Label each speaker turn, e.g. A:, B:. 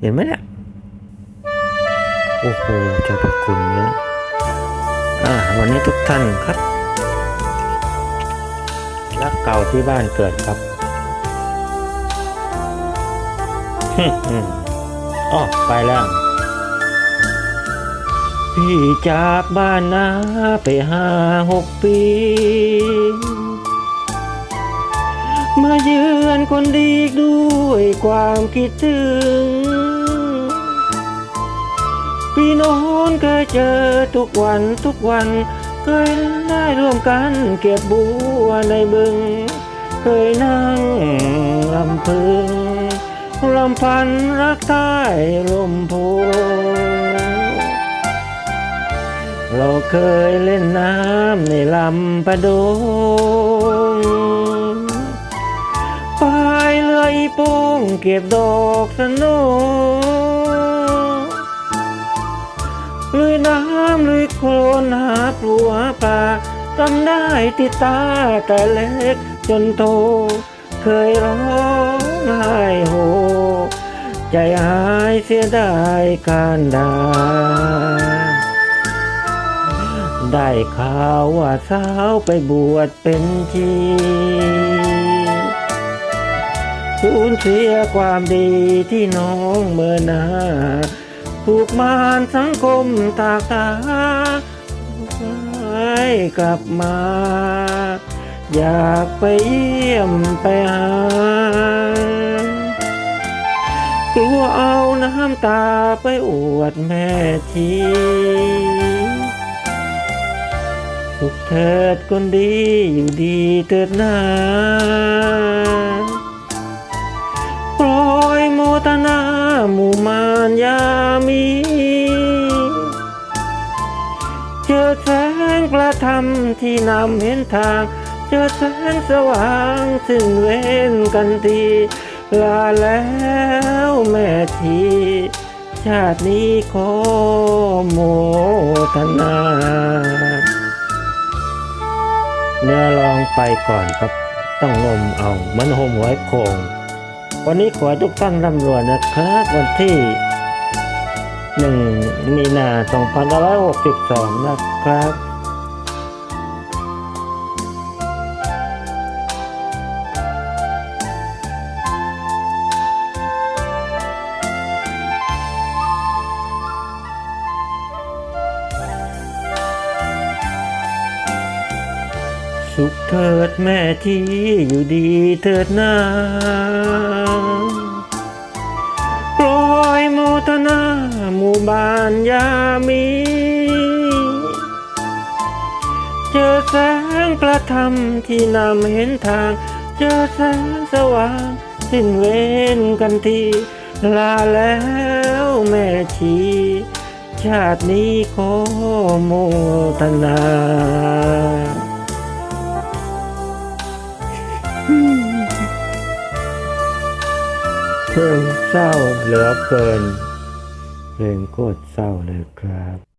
A: เห็นไหมเนี่ย โอ้โหเจ้าพระคุณเนี่ยอ่าวันนี้ทุกท่านครับ รักเก่าที่บ้านเกิดครับฮึ่มอ๋อไปแล้วพี่จากบ้านนาไปห้าหกปี มายื คนดีด้วยความคิดถึงพี่โน้นเคยเจอทุกวันทุกวัน เคยได้ร่วมกันเก็บบัวในบึง เคยนั่งลำพึงลำพันรักใต้ลมโพเราเคยเล่นน้ำในลำประดง พายเรืออีโป้งเก็บดอกสโนลุยน้ำลุยโคลนหาปลัวปลาจำได้ติดตาแต่เล็กจนโต เคยร้องไห้โฮใจหายเสียดายการดา ได้ข่าวว่าสาวไปบวชเป็นชี สูญเสียความดีที่น้องเมื่อนาถูกมารสังคมตากตาให้กลับมา อยากไปเยี่ยมไปหากลัวเอาน้ำตาไปอวดแม่ทีสุขเถิดคนดีอยู่ดีเถิดนา แสงประธรรมที่นำเห็นทาง เจอแสงสว่างซึ่งเว้นกันทีลาแล้วแม่ทีชาตินี้ขอโมทนาเนื้อลองไปก่อนครับ ต้องงมเอามันโฮมไว้โคง วันนี้ขอให้ทุกท่านร่ำรวยนะครับ วันที่หนึ่งมีนา2562นะครับ สุขเถิดแม่ที่อยู่ดีเถิดนาปล่อยโมทนาหมู่บ้านยามี เจอแสงประธรรมที่นำเห็นทาง เจอแสงสว่างสิ้นเว้นกันทีลาแล้วแม่ชี ชาตินี้ขอโมทนา เพลงเศร้าเหลือเกิน เพลงโคตรเศร้าเลยครับ